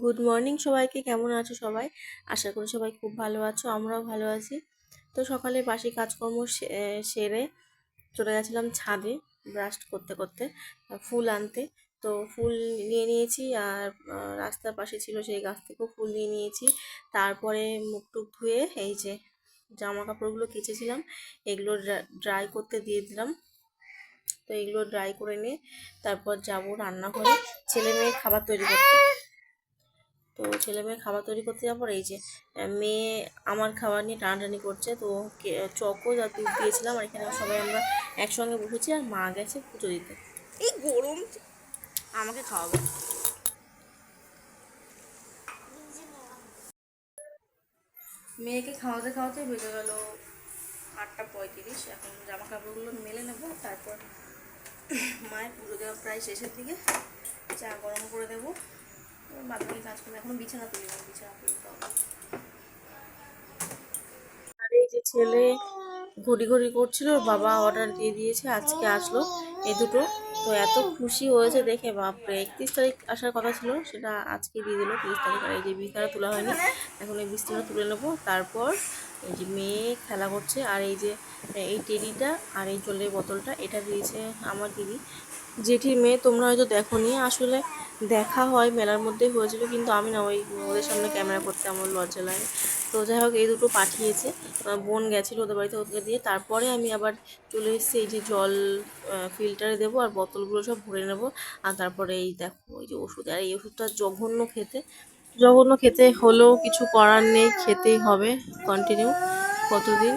Good morning সবাইকে, কেমন আছো সবাই? আশা করি সবাই খুব ভালো আছো, আমরাও ভালো আছি। তো সকালে বাসি কাজকর্ম সেরে চলে গেছিলাম ছাদে ব্রাশ করতে করতে, ফুল আনতে। তো ফুল নিয়ে নিয়েছি আর রাস্তার পাশে ছিল সেই গাছ থেকেও ফুল নিয়ে নিয়েছি। তারপরে মুখ টুক ধুয়ে এই যে জামা কাপড়গুলো কেচেছিলাম, এগুলো ড্রাই করতে দিয়ে দিলাম। তো এগুলো ড্রাই করে নিয়ে তারপর যাব রান্নাঘরে, ছেলে মেয়ের খাবার তৈরি করতে। তো ছেলে মেয়ে খাবার তৈরি করতে যাওয়ার পর এই যে মেয়ে আমার খাবার নিয়ে টানাটানি করছে। তো চকো যা দুধ দিয়েছিলাম আর এখানে সবাই আমরা একসঙ্গে বসেছি আর মা গেছে পুজো দিতে। এই গরম আমাকে খাওয়াবে। মেয়েকে খাওয়াতে খাওয়াতে বেজে গেল আটটা পঁয়ত্রিশ। এখন জামা কাপড়গুলো মেলে নেব তারপর মায়ের পুজো দেওয়া প্রায় শেষের দিকে। চা গরম করে দেবো। কাজ করব। বিছানা বিছানা আর এই যে ছেলে ঘড়ি ঘড়ি করছিল, বাবা অর্ডার দিয়ে দিয়েছে, আজকে আসলো এই দুটো। তো এত খুশি হয়েছে দেখে, বাপরে, একত্রিশ তারিখ আসার কথা ছিল, সেটা আজকে দিয়ে দিল, তিরিশ তারিখ। আর এই যে বিছানা তোলা হয়নি, এখন এই বিছানা তুলে নেব। তারপর এই যে মেয়ে খেলা করছে, আর এই যে এই টেডিটা আর এই জলের বোতলটা, এটা দিয়েছে আমার দিদি। জেঠির মেয়ে, তোমরা হয়তো দেখো নি আসলে দেখা হয়, মেলার মধ্যেই হয়েছিল কিন্তু আমি না, ওই ওদের সামনে ক্যামেরা করতে আমার লজ্জা লাগে। তো যাই হোক, এই দুটো পাঠিয়েছে। বোন গেছিল ওদের বাড়িতে ওদেরকে দিয়ে। তারপরে আমি আবার চলে এসেছি, এই যে জল ফিল্টারে দেবো আর বোতলগুলো সব ভরে নেব। আর তারপরে এই দেখো এই যে ওষুধ, আর এই ওষুধটা জঘন্য খেতে। জঘন্য খেতে হলেও কিছু করার নেই, খেতেই হবে কন্টিনিউ কতদিন।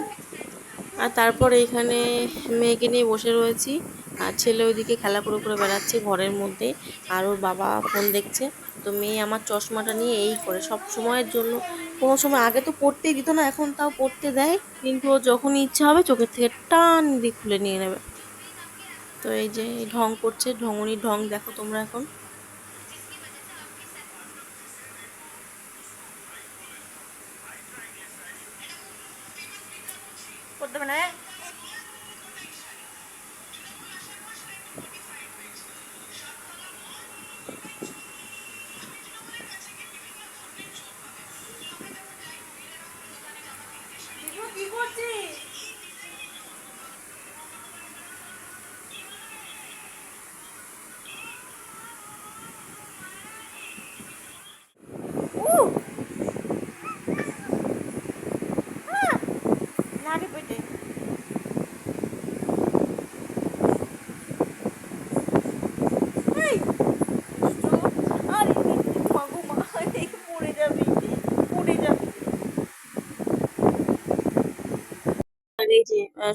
আর তারপর এইখানে মেয়েকে নিয়ে বসে রয়েছি। আর ছেলে ওইদিকে খেলা করে করে বেড়াচ্ছে ঘরের মধ্যে। আর ওর বাবা ফোন দেখছে। তো মেয়ে আমার চশমাটা নিয়ে এই করে। সব সময়ের জন্য। কোনো সময় আগে তো পড়তেই দিত না, এখন তাও পড়তে দেয়। কিন্তু ও যখনই ইচ্ছা হবে চোখের থেকে টান দিয়ে খুলে নিয়ে নেবে। তো এই যে ঢং করছে, ঢঙনি ঢং, দেখো তোমরা এখন। করতে না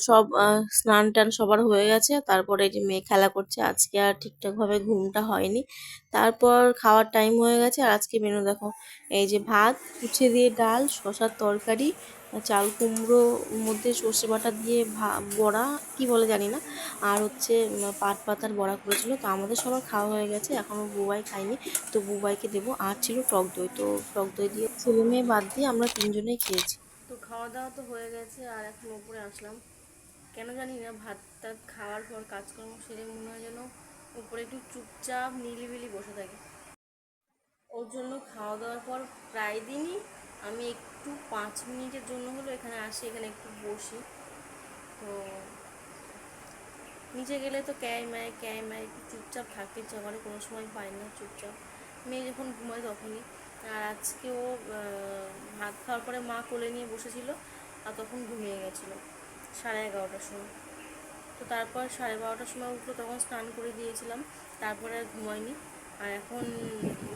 সব স্নান টান সবার হয়ে গেছে। তারপরে যে মেয়ে খেলা করছে, আজকে আর ঠিকঠাকভাবে ঘুমটা হয়নি। তারপর খাওয়ার টাইম হয়ে গেছে। আর আজকে মেনু দেখো, এই যে ভাত উচ্ছে দিয়ে ডাল, শসার তরকারি, চাল কুমড়ো মধ্যে সর্ষে বাটা দিয়ে বড়া, কি বলে জানি না। আর হচ্ছে পাট পাতার বড়া করেছিল। তো আমাদের সবার খাওয়া হয়ে গেছে। এখনও বুবাই খাইনি তো বুবাইকে দেবো। আর ছিল টক দই। তো টক দই দিয়ে ছেলে মেয়ে বাদ দিয়ে আমরা তিনজনেই খেয়েছি। তো খাওয়া দাওয়া তো হয়ে গেছে। আর এখন উপরে আসলাম। কেন জানি না ভাত টাত খাওয়ার পর কাজকর্ম সেরে মনে হয় যেন উপরে একটু চুপচাপ নিলিবিলি বসে থাকে। ওর জন্য খাওয়া দাওয়ার পর প্রায় দিনই আমি একটু পাঁচ মিনিটের জন্য হলো এখানে আসি এখানে একটু বসি। তো নিচে গেলে তো ক্যায় ম্যায় ক্যায় মায় একটু চুপচাপ থাকতে ইচ্ছা করে কোনো সময় পাই না চুপচাপ। মেয়ে যখন ঘুমায় তখনই। আর আজকেও আহ, ভাত খাওয়ার পরে মা কোলে নিয়ে বসেছিল আর তখন ঘুমিয়ে গেছিল। সাড়ে এগারোটার সময়। তো তারপর সাড়ে বারোটার সময় উঠল তখন স্নান করে দিয়েছিলাম, তারপরে আর ঘুমাইনি। আর এখন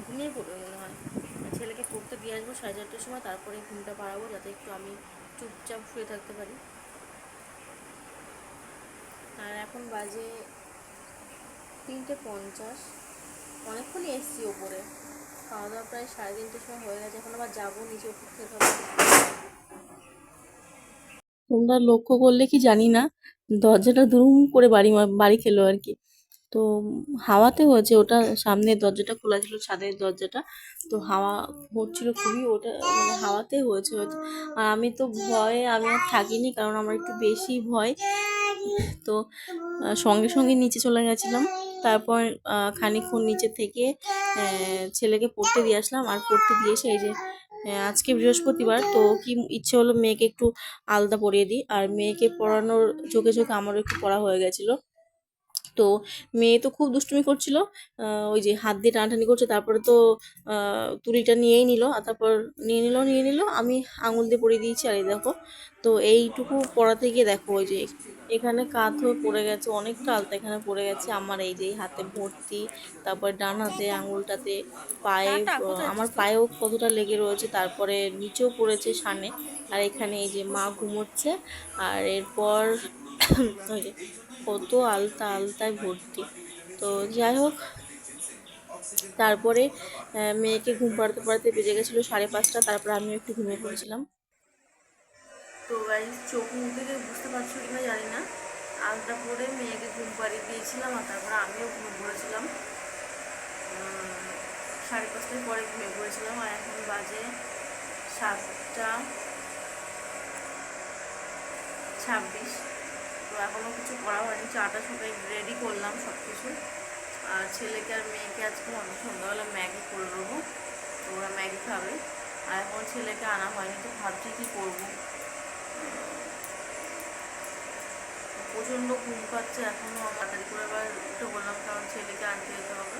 ঘুমিয়ে পড়বে মনে হয়। ছেলেকে পড়তে দিয়ে আসব সাড়ে চারটের সময়, তারপরে ঘুমটা পাড়াবো যাতে একটু আমি চুপচাপ শুয়ে থাকতে পারি। আর এখন বাজে তিনটে পঞ্চাশ। অনেকক্ষণই এসছি ওপরে। খাওয়া দাওয়া প্রায় সাড়ে তিনটের সময় হয়ে গেছে, এখন আবার যাব ওষুধ খেতে হবে। তোমরা লক্ষ্য করলে কি জানি না দরজাটা দুরুম করে বাড়ি বাড়ি খেলো আর কি। তো হাওয়াতে হয়েছে ওটা সামনের দরজাটা খোলা ছিল ছাদের দরজাটা। তো হাওয়া হচ্ছিল খুবই ওটা মানে হাওয়াতে হয়েছে হয়তো। আর আমি তো ভয়ে আমি আর থাকিনি কারণ আমার একটু বেশি ভয়। তো সঙ্গে সঙ্গে নিচে চলে গেছিলাম। তারপর আহ, খানিকক্ষণ নিচে থেকে ছেলেকে পড়তে দিয়ে আসলাম। আর পড়তে দিয়ে এসে এই যে আজকে বৃহস্পতিবার, তো কি ইচ্ছে হলো মেয়েকে একটু আলাদা পরিয়ে দিই। আর মেয়েকে পড়ানোর, চোখে চোখে আমারও একটু পড়া হয়ে গেছিল। তো মেয়ে তো খুব দুষ্টুমি করছিল। ওই যে হাত দিয়ে টানাটানি করছে তারপরে তো তুলিটা নিয়েই নিল আর তারপর নিয়ে নিল নিয়ে নিল আমি আঙুল দিয়ে পরিয়ে দিয়েছি আর এই দেখো তো এইটুকু পড়াতে গিয়ে দেখো ওই যে এখানে কাত হয়ে পড়ে গেছে অনেকটা আলতা এখানে পড়ে গেছে আমার এই যে হাতে ভর্তি তারপর ডান হাতে আঙুলটাতে পায়ে আমার পায়েও কতটা লেগে রয়েছে তারপরে নিচেও পড়েছে সানে আর এখানে এই যে মা ঘুমোচ্ছে আর এরপর ওই যে কত আলতা আলতায় ভর্তি। তো যাই হোক, তারপরে মেয়েকে ঘুম পাড়াতে পাড়াতে বেজে গেছিল সাড়ে পাঁচটা, তারপরে আমিও একটু ঘুমিয়ে পড়েছিলাম। তো চোখ মুখ দেখে বুঝতে পারছ কিনা জানি না। আলতা পরে মেয়েকে ঘুম পাড়িয়ে দিয়েছিলাম আর তারপরে আমিও ঘুমিয়ে পড়েছিলাম। সাড়ে পাঁচটার পরে ঘুমিয়ে পড়েছিলাম আর এখন বাজে সাতটা ছাব্বিশ। এখনও কিছু করা হয়নি। চাটা সবাই রেডি করলাম সব কিছু আর ছেলেকে আর মেয়েকে আজকে সন্ধ্যাবেলা ম্যাগি করে দেবো। তো ওরা ম্যাগি খাবে। আর এখন ছেলেকে আনা হয়নি, তো ভাবছি কী করব। প্রচণ্ড ঘুম পাচ্ছে এখনও তাড়াতাড়ি করে আবার উঠে বললাম কারণ ছেলেকে আনতে যেতে হবে।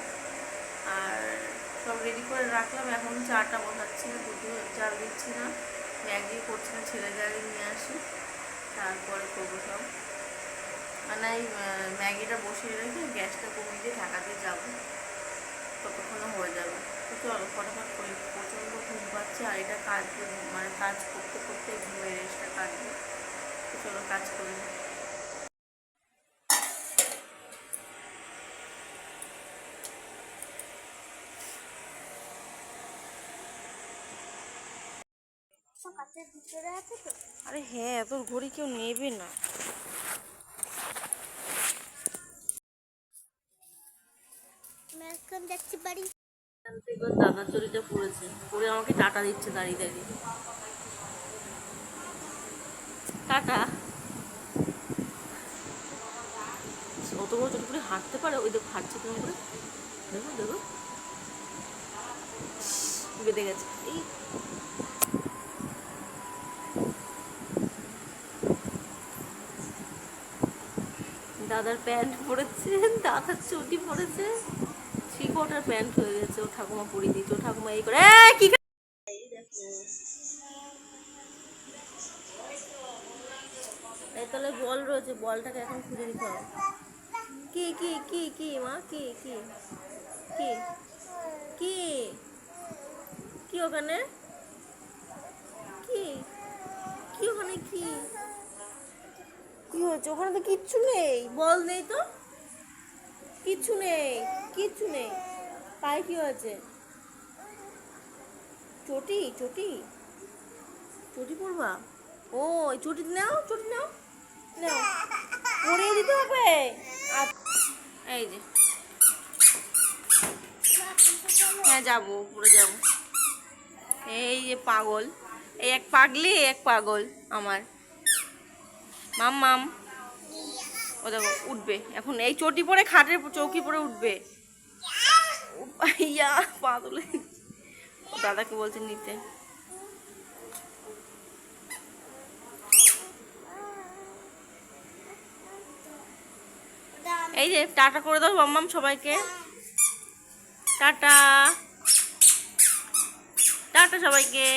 আর সব রেডি করে রাখলাম এখন চাটা বসাচ্ছি না দুধ চাল দিচ্ছি না। ম্যাগি করছি না, ছেলেকে আগে নিয়ে আসি, তারপরে করব সব। মানে এই ম্যাগিটা বসিয়ে রেখে গ্যাসটা কমিয়ে দিয়ে ঢাকা দিয়ে যাব। ততক্ষণে হয়ে যাবে। তো চলো ফটাফট করি। প্রচণ্ড ঘুম পাচ্ছে আর এটা কাজ মানে কাজ করতে করতে ঘুমের রেস্টটা কাটবে। তো চলো কাজ করি। আরে হ্যাঁ তোর ঘড়ি কেউ নেবে না। যাচ্ছি বাড়ি। দাদার চরিটা পড়েছে। পরে আমাকে টাটা দিচ্ছে দাঁড়িয়ে দাঁড়িয়ে। টাটা। অত বড় করে হাঁটতে পারে? ওই দেখো, হাঁটছে করে? দেখো দেখো। বেঁধে গেছে। এই। দাদার প্যান্ট পরেছে, দাদার চটি পরেছে। কোয়ার্টার প্যান্ট হয়ে গেছে ও ঠাকুমা পরিয়ে দিয়েছে ও ঠাকুমা এই করে কি তাহলে বল রয়েছে, বলটাকে এখন খুঁজে দিতে হবে। কি কি কি কি, মা, কি কি কি কি কি ওখানে? কি কি ওখানে, কি? কি হয়েছে? ওখানে তো কিচ্ছু নেই, বল নেই তো? কিচ্ছু নেই কিচ্ছু নেই। পায়ে কি হয়েছে? চটি চটি। চটি পড়বা ও চটি নাও চটি নাও। নাও। পরিয়ে দিতে হবে? আচ্ছা, এই যে। হ্যাঁ যাব উপরে যাব। এই যে পাগল। এই এক পাগলি এক পাগল আমার। মাম মাম। ও দেখো উঠবে। এখন এই চটি পরে খাটের চৌকি পরে উঠবে। ইয়া পা তুলে দাদাকে বলছে নিতে। এই যে, টাটা করে দাও মাম্মাম সবাইকে। টাটা। টাটা সবাইকে।